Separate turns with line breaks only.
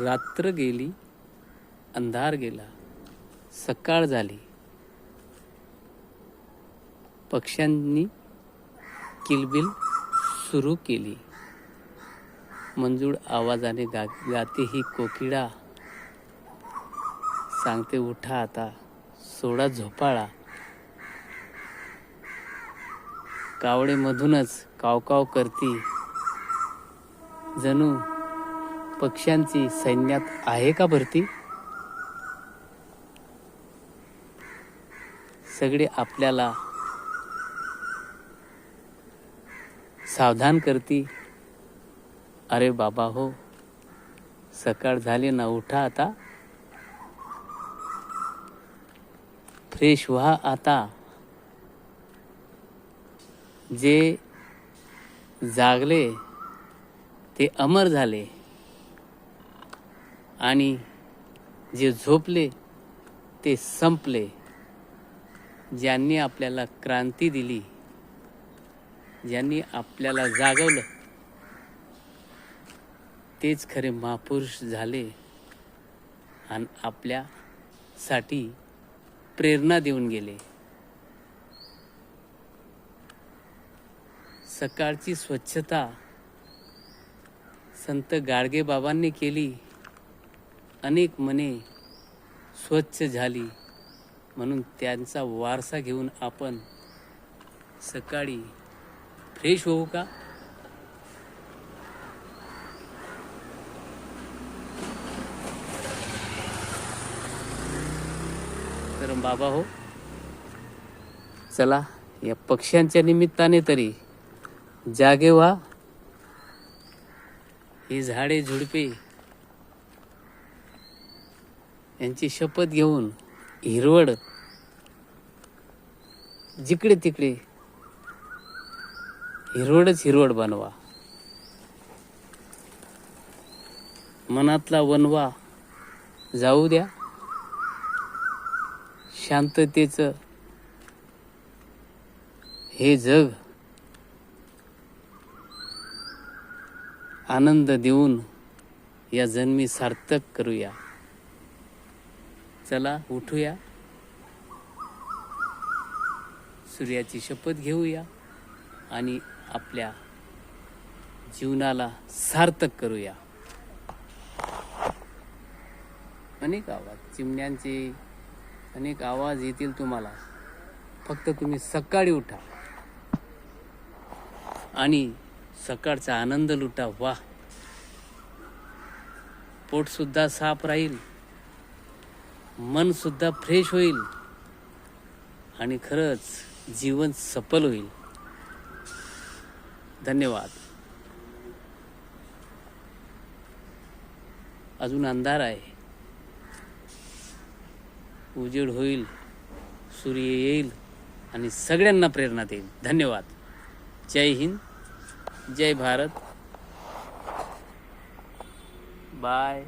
रात्र गेली अंधार गेला सकाळ झाली. पक्ष्यांनी किलबिल सुरू केली. मंजूळ आवाजाने गा गाते ही कोकिळा सांगते उठा आता सोडा झोपाळा. कावडेमधूनच कावकाव करती. जणू पक्ष्यांची सैन्यात आहे का भरती? सगळे आपल्याला सावधान करती. अरे बाबा हो सकाळ झाली ना उठा आता. फ्रेश व्हा आता. जे जागले ते अमर झाले. आणि जे झोपले ते संपले. ज्यांनी आपल्याला क्रांती दिली ज्यांनी आपल्याला जागवलं तेच खरे महापुरुष झाले आणि आपल्यासाठी प्रेरणा देऊन गेले. सकाळची स्वच्छता संत गाडगेबाबांनी केली. अनेक मने स्वच्छ झाली म्हणून त्यांचा वारसा घेऊन आपण सकाळी फ्रेश होऊ का? तर बाबा हो. चला या पक्ष्यांच्या निमित्ताने तरी जागे व्हा. ही झाडे झुडपे यांची शपथ घेऊन हिरवड जिकडे तिकडे हिरवडच हिरवड बनवा. मनातला वनवा जाऊ द्या. शांततेचं हे जग आनंद देऊन या जन्मी सार्थक करूया. चला उठूया. सूर्याची शपथ घेऊया आणि आपल्या जीवनाला सार्थक करूया. अनेक आवाज चिमण्यांचे अनेक आवाज येतील तुम्हाला. फक्त तुम्ही सकाळी उठा. आणि सकाळचा आनंद लुटा. वा पोटसुद्धा साफ राहील. मनसुद्धा फ्रेश होईल. आणि खरंच जीवन सफल होईल. धन्यवाद. अजून अंधार आहे. उजेड होईल. सूर्य येईल. आणि सगळ्यांना प्रेरणा देईल. धन्यवाद. जय हिंद. जय भारत. बाय